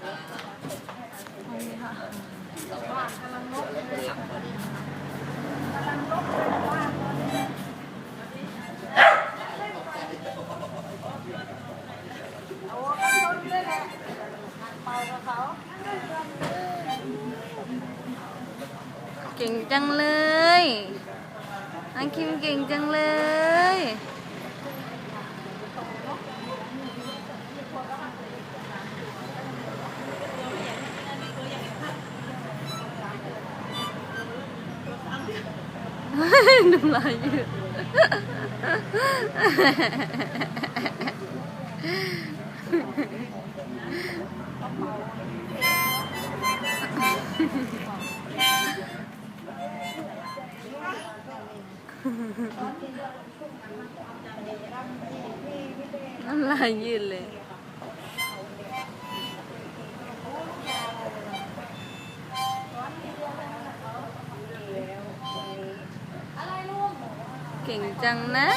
เก่งจังเลย อังคิมเก่งจังเลย น้ำลายยืดน้ำลายยืดเลย เก่งจังนะ